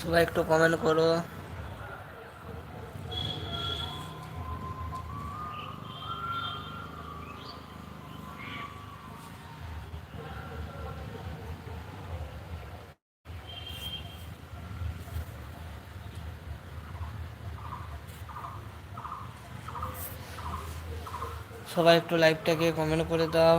সবাই একটু কমেন্ট করো। সবাই একটু লাইভটাকে কমেন্ট করে দাও।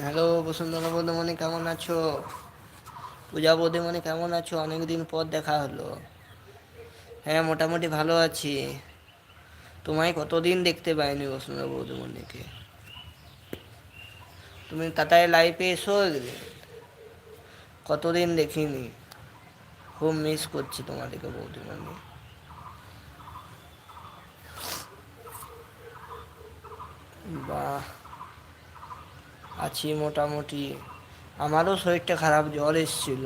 হ্যালো বসুন্ধরা বৌদ্ধমণি, কেমন আছো? পূজা বৌদ্ধমণি, কেমন আছো? অনেকদিন পর দেখা হলো। হ্যাঁ মোটামুটি ভালো আছি। তোমায় কতদিন দেখতে পাইনি বসুন্ধরা বৌদ্ধমণিকে? তুমি তাতায় লাইফে এসো? কতদিন দেখিনি। খুব মিস করছি তোমাদেরকে বৌদ্ধমণি। বাহ। আছি মোটামুটি। আমারও শরীরটা খারাপ, জ্বর এসছিল।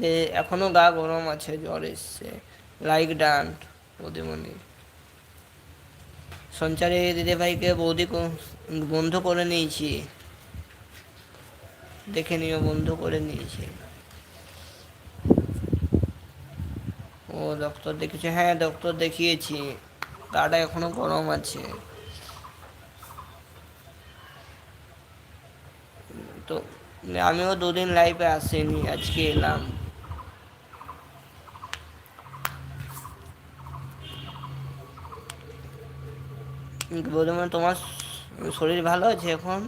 যে এখনও গা গরম আছে, জ্বর এসছে। Like done বৌদিমণি। সঞ্চারে দিদি ভাইকে বৌদি বন্ধ করে নিয়েছি। দেখে নিও, বন্ধ করে নিয়েছি। ও ডক্টর দেখেছে হ্যাঁ ডক্টর দেখিয়েছি। গাটা এখনও গরম আছে। তো আমিও দুদিন লাইভে আসিনি, আজকে এলাম। মানে তোমার শরীর ভালো আছে এখন?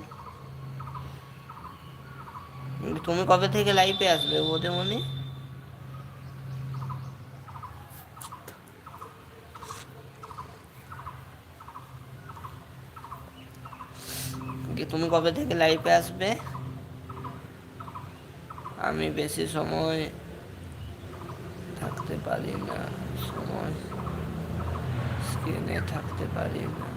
তুমি কবে থেকে লাইভে আসবে বোধে মনে তুমি কবে থেকে লাইভে আসবে? আমি বেশি সময় থাকতে পারি না, সময় স্ক্রিনে থাকতে পারি না।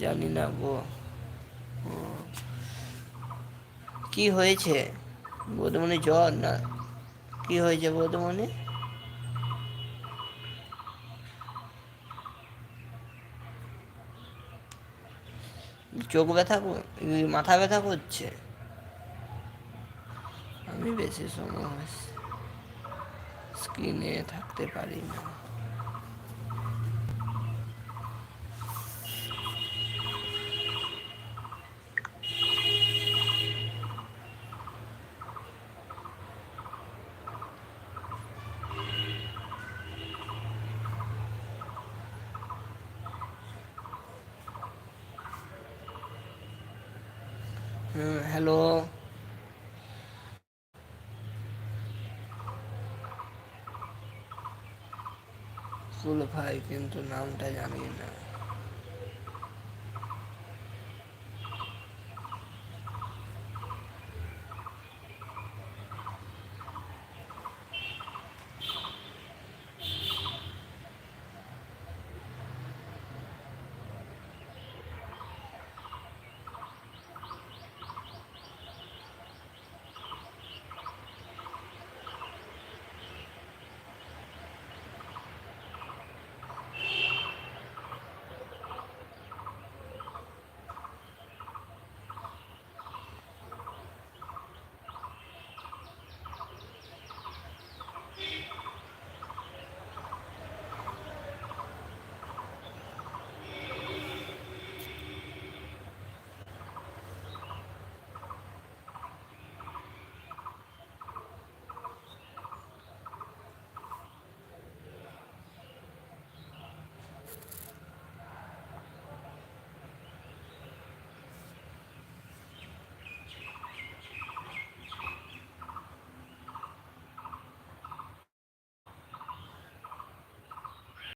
জানি না গো। কি হয়েছে? বোধমণি জ্বর না? কি হয়েছে বোধমণি চোখ ব্যথা মাথা ব্যথা করছে। আমি বেশি সময় স্ক্রিনে থাকতে পারি না। হ্যালো ফুল ভাই কিন্তু নামটা জানি না।